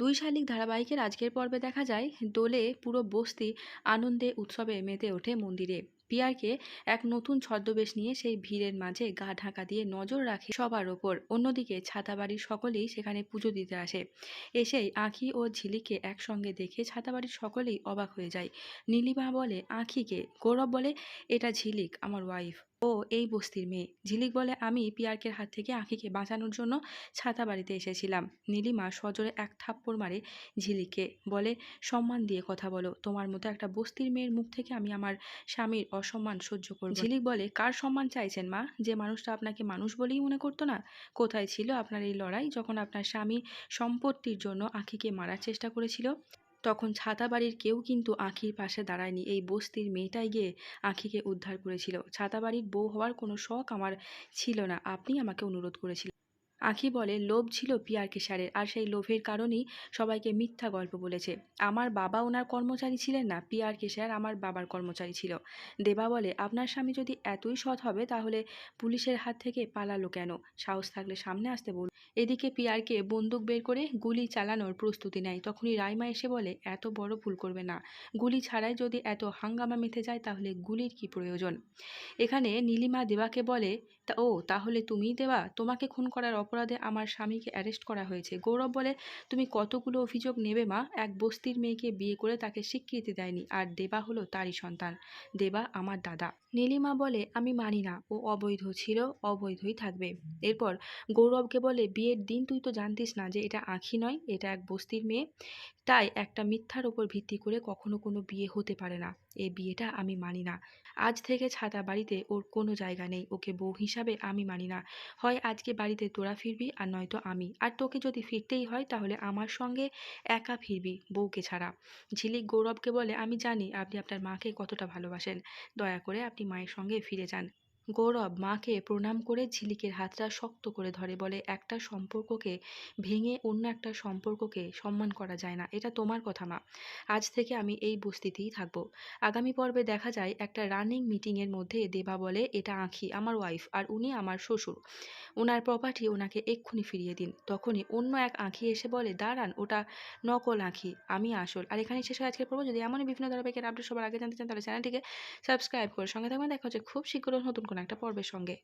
দুই শালিক ধারাবাহিকের আজকের পর্বে দেখা যায়, দোলে পুরো বস্তি আনন্দে, উৎসবে মেতে ওঠে মন্দিরে। পিয়ারকে এক নতুন ছদ্মবেশ নিয়ে সেই ভিড়ের মাঝে গা ঢাকা দিয়ে নজর রাখে সবার ওপর। অন্যদিকে ছাতাবাড়ির সকলেই সেখানে পুজো দিতে আসে। এসেই আঁখি ও ঝিলিককে একসঙ্গে দেখে ছাতাবাড়ির সকলেই অবাক হয়ে যায়। নীলিমা বলে, আঁখিকে? গৌরব বলে, এটা ঝিলিক, আমার ওয়াইফ ও, এই বস্তির মেয়ে। ঝিলিক বলে, আমি পিয়ারকের হাত থেকে আঁখিকে বাঁচানোর জন্য ছাতা বাড়িতে এসেছিলাম। নীলিমা সজোরে এক থাপ্পড় মারে ঝিলিককে, বলে, সম্মান দিয়ে কথা বলো। তোমার মতো একটা বস্তির মেয়ের মুখ থেকে আমি আমার স্বামীর অসম্মান সহ্য করব। ঝিলিক বলে, কার সম্মান চাইছেন মা? যে মানুষটা আপনাকে মানুষ বলেই মনে করতো না? কোথায় ছিল আপনার এই লড়াই যখন আপনার স্বামী সম্পত্তির জন্য আঁখিকে মারার চেষ্টা করেছিল? তখন ছাতা বাড়ির কেউ কিন্তু আঁখির পাশে দাঁড়ায়নি। এই বস্তির মেয়েটাই গিয়ে আঁখিকে উদ্ধার করেছিল। ছাতা বাড়ির বউ হওয়ার কোনো শখ আমার ছিল না। আপনি আমাকে অনুরোধ করেছিলেন। আঁখি বলে, লোভ ছিল পিয়ার কেশারের, আর সেই লোভের কারণেই সবাইকে মিথ্যা গল্প বলেছে। আমার বাবা ওনার কর্মচারী ছিলেন না, পিয়ার কেশার আমার বাবার কর্মচারী ছিল। দেবা বলে, আপনার স্বামী যদি এতই সৎ হবে, তাহলে পুলিশের হাত থেকে পালালো কেন? সাহস থাকলে সামনে আসতে বলুন। এদিকে পিয়ারকে বন্দুক বের করে গুলি চালানোর প্রস্তুতি নেয়। তখনই রাইমা এসে বলে, এত বড় ভুল করবে না। গুলি ছাড়াই যদি এত হাঙ্গামা মেতে যায়, তাহলে গুলির কি প্রয়োজন? এখানে নীলিমা দেবাকে বলে ও তাহলে তুমিই দেবা? তোমাকে খুন করার অপরাধে আমার স্বামীকে অ্যারেস্ট করা হয়েছে। গৌরব বলে, তুমি কতগুলো অভিযোগ নেবে মা? এক বস্তির মেয়েকে বিয়ে করে তাকে স্বীকৃতি দেয়নি, আর দেবা হলো তারই সন্তান। দেবা আমার দাদা। নীলিমা বলে, আমি মানি না। ও অবৈধ ছিল, অবৈধই থাকবে। এরপর গৌরবকে বলে, বিয়ের দিন তুই তো জানতিস না যে এটা আঁখি নয়, এটা এক বস্তির মেয়ে। তাই একটা মিথ্যার ওপর ভিত্তি করে কখনো কোনো বিয়ে হতে পারে না। এই বিয়েটা আমি মানি না। আজ থেকে ছাতা বাড়িতে ওর কোনো জায়গা নেই। ওকে বউ হিসাবে আমি মানি না। হয় আজকে বাড়িতে তোরা ফিরবি আর নয়তো আমি। আর তোকে যদি ফিরতেই হয় তাহলে আমার সঙ্গে একা ফিরবি বউকে ছাড়া। ঝিলিক গৌরবকে বলে, আমি জানি আপনি আপনার মাকে কতটা ভালোবাসেন। দয়া করে আপনি মায়ের সঙ্গে ফিরে যান। গৌরব মাকে প্রণাম করে ঝিলিকের হাতটা শক্ত করে ধরে, বলে, একটা সম্পর্ককে ভেঙে অন্য একটা সম্পর্ককে সম্মান করা যায় না। এটা তোমার কথা, মা। আজ থেকে আমি এই বস্তিতেই থাকব। আগামী পর্বে দেখা যায় একটা রানিং মিটিংয়ের মধ্যে দেবা বলে, এটা আঁখি, আমার ওয়াইফ আর উনি আমার শ্বশুর। ওনার প্রপার্টি ওনাকে এক্ষুনি ফিরিয়ে দিন। তখনই অন্য এক আঁখি এসে বলে, দাঁড়ান, ওটা নকল আঁখি, আমি আসল। আর এখানে শেষ হয় আজকের পর্ব। যদি এমনই বিভিন্ন ধারাবাহিকের আপডেট সবার আগে জানতে চান, তাহলে চ্যানেলটিকে সাবস্ক্রাইব করে সঙ্গে থাকবেন। দেখা হচ্ছে খুব শীঘ্র নতুন কোনো একটা পর্বের সঙ্গে।